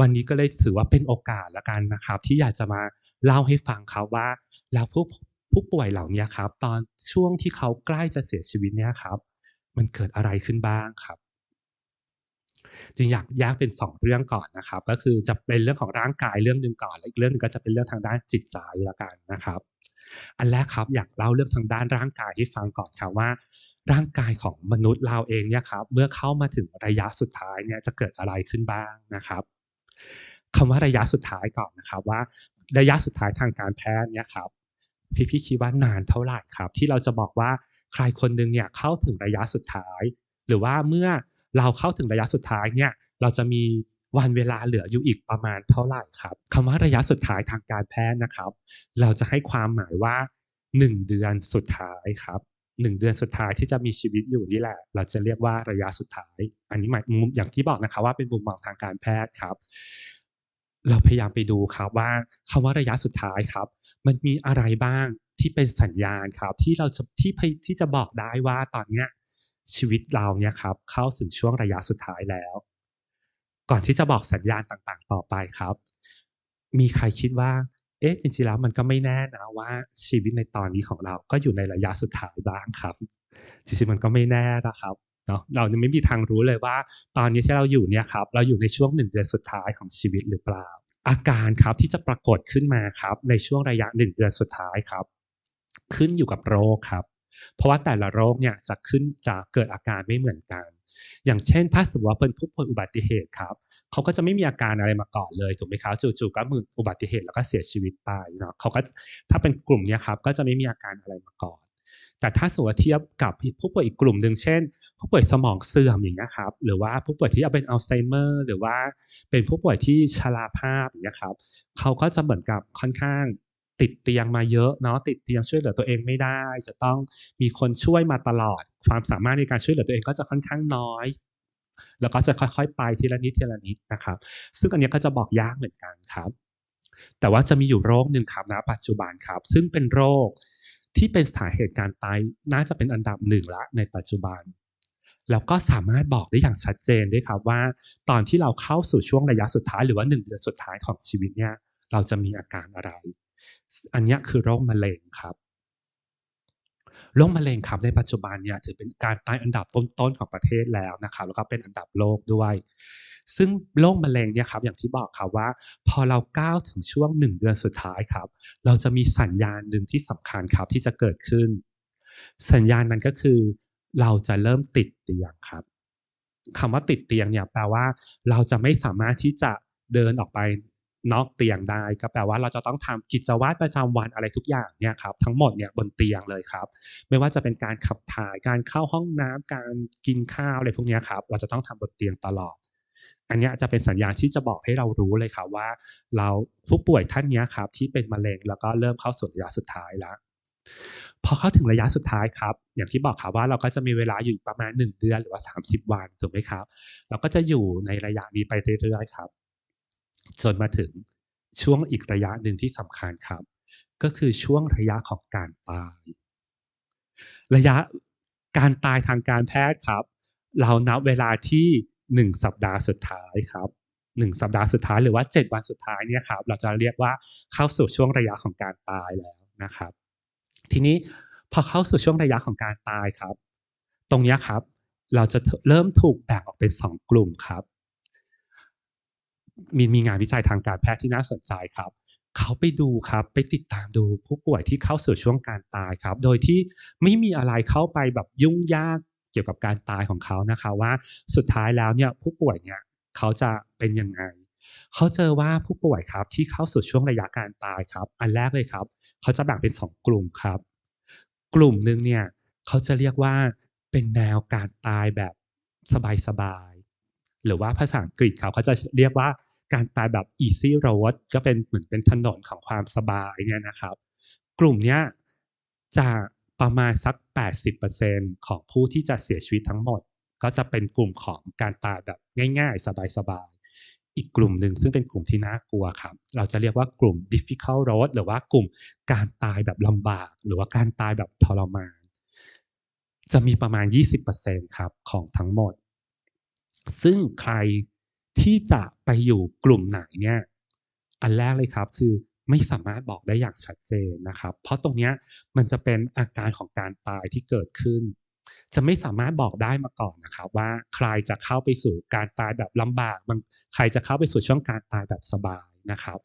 วันนี้ก็เลยถือว่าเป็นโอกาสละกันนะครับ ที่อยากจะมาเล่าให้ฟังครับว่า แล้วผู้ผู้ป่วยเหล่านี้ครับ ตอนช่วงที่เขาใกล้จะเสียชีวิตเนี่ยครับ มันเกิดอะไรขึ้นบ้างครับ จึงอยากแยกเป็นสองเรื่องก่อนนะครับ ก็คือจะเป็นเรื่องของร่างกายเรื่องหนึ่งก่อนและอีกเรื่องหนึงก็จะเป็นเรื่องทางด้านจิตใจละกันนะครับ อันแรกครับอยากเล่าเรื่องทางด้านร่างกายให้ฟังก่อนครับว่าร่างกายของมนุษย์เราเองเนี่ยครับเมื่อเข้ามาถึงระยะสุดท้ายเนี่ยจะเกิดอะไรขึ้นบ้างนะครับ คำว่าระยะสุดท้ายก่อนนะครับว่าระยะสุดท้ายทางการแพทย์เนี่ยครับพี่พี่คิดว่านานเท่าไหร่ครับ ที่เราจะบอกว่าใครคนหนึ่งเนี่ยเข้าถึงระยะสุดท้าย หรือว่าเมื่อเราเข้าถึงระยะสุดท้ายเนี่ยเราจะมีวันเวลาเหลืออยู่อีกประมาณเท่าไหร่ครับคำว่าระยะสุดท้ายทางการแพทย์นะครับ เราจะให้ความหมายว่า 1 เดือนสุดท้ายครับ หนึ่งเดือนสุดท้ายที่จะมีชีวิตอยู่นี่แหละ เราจะเรียกว่าระยะสุดท้าย อันนี้หมายมุมอย่างที่บอกนะครับว่าเป็นมุมมองทางการแพทย์ครับ เราพยายามไปดูครับว่าคำว่าระยะสุดท้ายครับ มันมีอะไรบ้างที่เป็นสัญญาณครับ ที่เราจะที่ที่จะบอกได้ว่าตอนเนี้ยชีวิตเราเนี่ยครับ เข้าสู่ช่วงระยะสุดท้ายแล้ว ก่อนที่จะบอกสัญญาณต่างๆ ต่อไปครับ มีใครคิดว่า เอ๊ะจริงๆแล้วมันก็ไม่แน่นะว่าชีวิตในตอนนี้ของเราก็อยู่ในระยะสุดท้ายบ้างครับ จริงๆมันก็ไม่แน่นะครับเนาะเราไม่มีทางรู้เลยว่า ตอนนี้ที่เราอยู่เนี่ยครับ เราอยู่ในช่วงหนึ่งเดือนสุดท้ายของชีวิตหรือเปล่า อาการครับที่จะปรากฏขึ้นมาครับ ในช่วงระยะหนึ่งเดือนสุดท้ายครับ ขึ้นอยู่กับโรคครับ เพราะว่าแต่ละโรคเนี่ยจะขึ้นจะเกิดอาการไม่เหมือนกัน อย่างเช่น ถ้าสมมติว่าเป็นผู้ป่วยอุบัติเหตุครับเขาก็จะไม่มีอาการอะไรมาก่อนเลยถูกไหมครับจู่ๆก็มืออุบัติเหตุแล้วก็เสียชีวิตไปเนาะเขาก็ถ้าเป็นกลุ่มเนี้ยครับก็จะไม่มีอาการอะไรมาก่อน แต่ถ้าสมมติเทียบกับผู้ป่วยอีกกลุ่มหนึ่งเช่น ผู้ป่วยสมองเสื่อมอย่างเงี้ยครับหรือว่าผู้ป่วยที่เป็นอัลไซเมอร์หรือว่าเป็นผู้ป่วยที่ชราภาพอย่างเงี้ยครับเขาก็จะเหมือนกับค่อนข้าง ติดเตียงมาเยอะเนาะติดเตียงช่วยเหลือตัวเองไม่ได้ จะต้องมีคนช่วยมาตลอด ความสามารถในการช่วยเหลือตัวเองก็จะค่อนข้างน้อย แล้วก็จะค่อยๆ ไปทีละนิดทีละนิดนะครับ ซึ่งอันนี้ก็จะบอกยากเหมือนกันครับ แต่ว่าจะมีอยู่โรคหนึ่งครับณปัจจุบันครับ ซึ่งเป็นโรคที่เป็นสาเหตุการตายน่าจะเป็นอันดับหนึ่งละในปัจจุบัน แล้วก็สามารถบอกได้อย่างชัดเจนด้วยครับว่า ตอนที่เราเข้าสู่ช่วงระยะสุดท้ายหรือว่าหนึ่งเดือนสุดท้ายของชีวิตเนี่ยเราจะมีอาการอะไร อันนี้คือโรคมะเร็งครับโรคมะเร็งครับในปัจจุบันเนี่ยถือเป็นการตายอันดับต้นๆของประเทศแล้วนะครับแล้วก็เป็นอันดับโลกด้วย ซึ่งโรคมะเร็งเนี่ยครับอย่างที่บอกครับว่า พอเราก้าวถึงช่วงหนึ่งเดือนสุดท้ายครับ เราจะมีสัญญาณหนึ่งที่สำคัญครับที่จะเกิดขึ้น สัญญาณนั้นก็คือ เราจะเริ่มติดเตียงครับคำว่าติดเตียงเนี่ยแปลว่า เราจะไม่สามารถที่จะเดินออกไป นอกเตียงได้ก็แปลว่าเราจะต้องทำกิจวัตรประจำวันอะไรทุกอย่างเนี่ยครับทั้งหมดเนี่ยบนเตียงเลยครับ ไม่ว่าจะเป็นการขับถ่ายการเข้าห้องน้ำการกินข้าวอะไรพวกนี้ครับเราจะต้องทำบนเตียงตลอด อันนี้จะเป็นสัญญาณที่จะบอกให้เรารู้เลยครับว่า เราผู้ป่วยท่านนี้ครับที่เป็นมะเร็งแล้วก็เริ่มเข้าสู่ระยะสุดท้ายแล้วพอเข้าถึงระยะสุดท้ายครับ อย่างที่บอกครับว่าเราก็จะมีเวลาอยู่ประมาณ 1 เดือนหรือว่า 30 วันถูกไหมครับ เราก็จะอยู่ในระยะนี้ไปเรื่อยๆครับ จนมาถึงช่วงอีกระยะหนึ่งที่สำคัญครับ ก็คือช่วงระยะของการตาย ระยะการตายทางการแพทย์ครับ เรานับเวลาที่หนึ่งสัปดาห์สุดท้ายครับหนึ่งสัปดาห์สุดท้ายหรือว่าเจ็ดวันสุดท้ายเนี่ยครับ เราจะเรียกว่าเข้าสู่ช่วงระยะของการตายแล้วนะครับ ทีนี้พอเข้าสู่ช่วงระยะของการตายครับ ตรงนี้ครับ เราจะเริ่มถูกแบ่งออกเป็นสองกลุ่มครับ มีมีงานวิจัยทางการแพทย์ที่น่าสนใจครับ เขาไปดูครับไปติดตามดูผู้ป่วยที่เข้าสู่ช่วงการตายครับ โดยที่ไม่มีอะไรเข้าไปแบบยุ่งยากเกี่ยวกับการตายของเขานะคะว่าสุดท้ายแล้วเนี่ยผู้ป่วยเนี่ยเขาจะเป็นยังไงเขาเจอว่าผู้ป่วยครับที่เข้าสู่ช่วงระยะการตายครับ อันแรกเลยครับ เขาจะแบ่งเป็นสองกลุ่มครับ กลุ่มหนึ่งเนี่ยเขาจะเรียกว่าเป็นแนวการตายแบบสบายๆหรือว่าภาษาอังกฤษเขาเขาจะเรียกว่า การตายแบบ easy road ก็เป็นเหมือนเป็นถนนของความสบายเนี่ยนะครับ กลุ่มเนี้ยจะประมาณสัก 80%ของผู้ที่จะเสียชีวิตทั้งหมด ก็จะเป็นกลุ่มของการตายแบบง่าย ๆ สบายๆ อีกกลุ่มหนึ่งซึ่งเป็นกลุ่มที่น่ากลัวครับ เราจะเรียกว่ากลุ่ม difficult road หรือว่ากลุ่มการตายแบบลำบาก หรือว่าการตายแบบทรมาน จะมีประมาณ 20%ครับของทั้งหมด ซึ่งใคร ที่จะไปอยู่กลุ่มไหนเนี่ย อันแรกเลยครับคือไม่สามารถบอกได้อย่างชัดเจนนะครับ เพราะตรงเนี้ยมันจะเป็นอาการของการตายที่เกิดขึ้น จะไม่สามารถบอกได้มาก่อนนะครับ ว่าใครจะเข้าไปสู่การตายแบบลำบากมันใครจะเข้าไปสู่ช่วงการตายแบบสบายนะครับ